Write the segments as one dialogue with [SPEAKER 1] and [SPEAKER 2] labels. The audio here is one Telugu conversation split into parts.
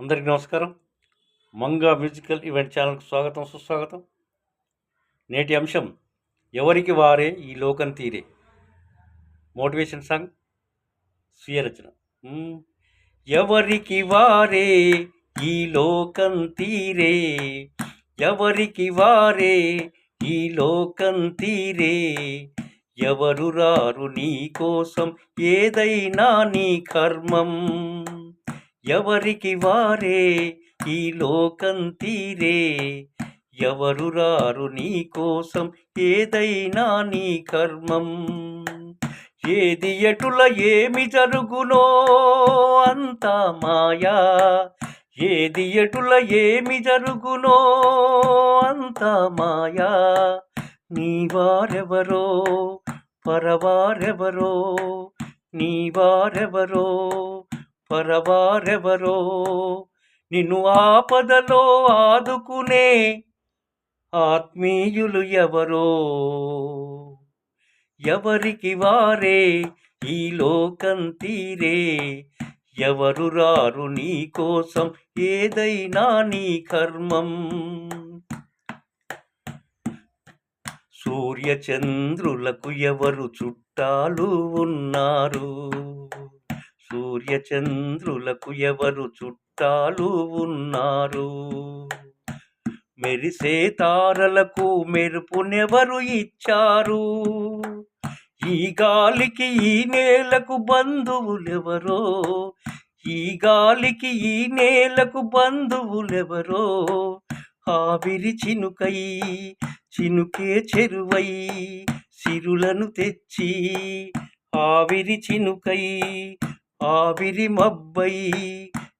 [SPEAKER 1] అందరికీ నమస్కారం. మంగా మ్యూజికల్ ఈవెంట్ ఛానల్కి స్వాగతం సుస్వాగతం. నేటి అంశం ఎవరికి వారే ఈ లోకం తీరే? మోటివేషన్ సాంగ్ స్వీయ రచన ఎవరికి వారే ఈ లోకం తీరే? ఎవరికి వారే ఈ లోకం తీరే? ఎవరు రారు నీ కోసం ఏదైనా నీ కర్మం. ఎవరికి వారే ఈ లోకం తీరే? ఎవరు రారు నీ కోసం ఏదైనా నీ కర్మం? ఏది ఎటుల ఏమి జరుగునో అంతా మాయా? ఏది ఎటుల ఏమి జరుగునో అంతా మాయా? నీ వారెవరో? పరవారెవరో? నీ వారెవరో? పరవారెవరో? నిన్ను ఆపదలో ఆదుకునే ఆత్మీయులు ఎవరో? ఎవరికి వారే ఈ లోకం తీరే? ఎవరు రారు నీ కోసం ఏదైనా నీ కర్మం? సూర్యచంద్రులకు ఎవరు చుట్టాలు ఉన్నారు? సూర్యచంద్రులకు ఎవరు చుట్టాలు ఉన్నారు? మెరిసే తారలకు మెరుపునెవరు ఇచ్చారు? ఈ గాలికి ఈ నేలకు బంధువులెవరో? ఈ గాలికి ఈ నేలకు బంధువులెవరో? ఆవిరి చినుకై చినుకే చెరువై సిరులను తెచ్చి ఆవిరి చినుకై ఆవిరి మబ్బై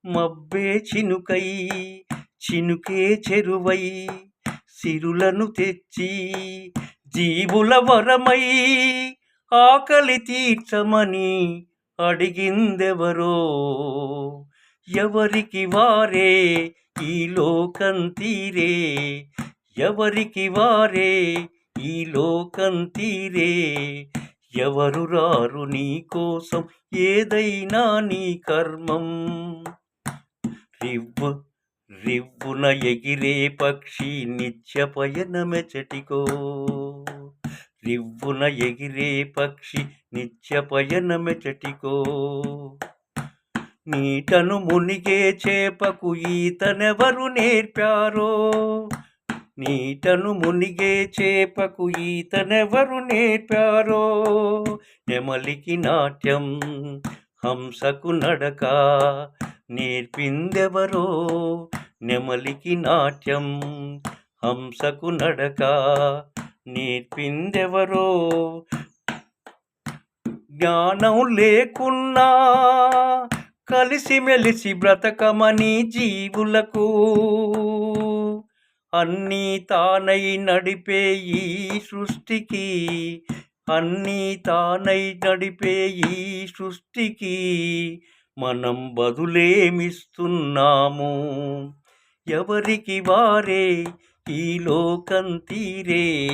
[SPEAKER 1] మబ్బే చినుకై చినుకే చెరువై సిరులను తెచ్చి జీవుల వరమై ఆకలి తీర్చమని అడిగిందెవరో? ఎవరికి వారే ఈ లోకం తీరే? ఎవరికి వారే ఈ లోకం తీరే? ఎవరు రారు నీ కోసం ఏదైనా నీ కర్మం. రివ్వు రివ్వున ఎగిరే పక్షి నిత్య పయనమెచటికో రివ్వున ఎగిరే పక్షి నిత్య పయనమెచటికో నీటను మునిగే చేపకు ఈతనెవరు నేర్పారో? నీటను మునిగే చేపకు ఈతనెవరు నేర్పారో? నెమలికి నాట్యం హంసకు నడక నేర్పిందెవరో? నెమలికి నాట్యం హంసకు నడక నేర్పిందెవరో? జ్ఞానం లేకున్నా కలిసిమెలిసి బ్రతకమని జీవులకు అన్నీ తానై నడిపే ఈ సృష్టికి అన్నీ తానై నడిపే ఈ సృష్టికి మనం బదులేమిస్తున్నాము. ఎవరికి వారే ఈ లోకం తీరే?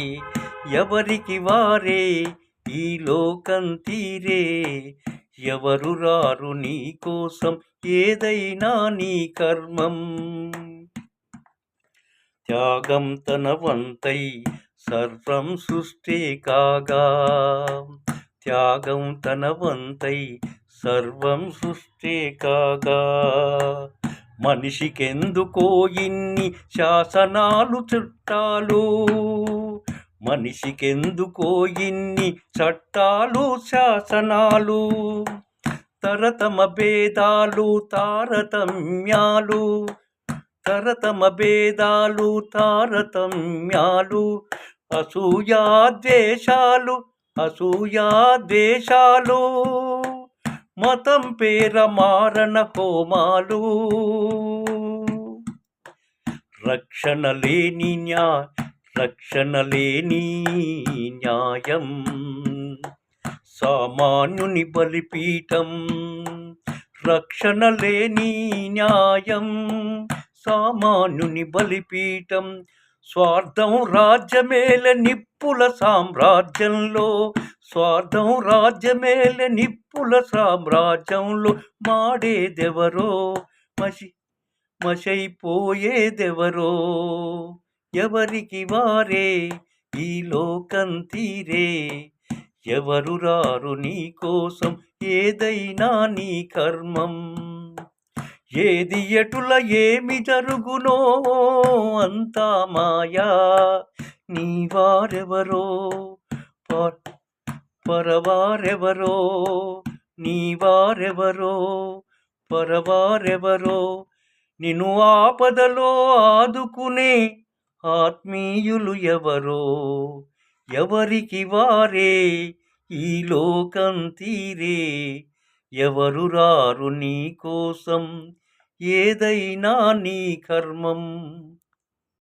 [SPEAKER 1] ఎవరికి వారే ఈ లోకం తీరే? ఎవరు రారు నీ కోసం ఏదైనా నీ కర్మం. త్యాగం తన వంతై సర్వం సృష్టి కాగా. త్యాగం తన వంతై సర్వం సృష్టి కాగా. మనిషికెందుకో ఇన్ని శాసనాలు చుట్టాలు? మనిషికెందుకో ఇన్ని చట్టాలు శాసనాలు? తరతమ భేదాలు తారతమ్యాలు? తరతమ భేదాలు తారతమ్యాలు అసూయా ద్వేషాలు అసూయా ద్వేషాలు. మతం పేర మారణ హోమాలు. రక్షణ లేని న్యా రక్షణ లేని న్యాయం. సామాన్యుని బలిపీఠం రక్షణ లేని న్యాయం. సామాన్యుని బలిపీఠం స్వార్థం రాజ్యమేల నిప్పుల సామ్రాజ్యంలో స్వార్థం రాజ్యమేల నిప్పుల సామ్రాజ్యంలో మాడేదెవరో? మసి మషైపోయేదెవరో ఎవరికి వారే ఈ లోకం తీరే? ఎవరు రారు నీ కోసం? ఏదైనా నీ కర్మం. ఏది ఎటుల ఏమి జరుగునో అంతా మాయా. నీ వారెవరో? పరవారెవరో? నీ వారెవరో? పరవారెవరో? నిన్ను ఆపదలో ఆదుకునే ఆత్మీయులు ఎవరో? ఎవరికి వారే ఈ లోకం తీరే? ఎవరు రారు నీ కోసం? ఏదైనా నీ కర్మం.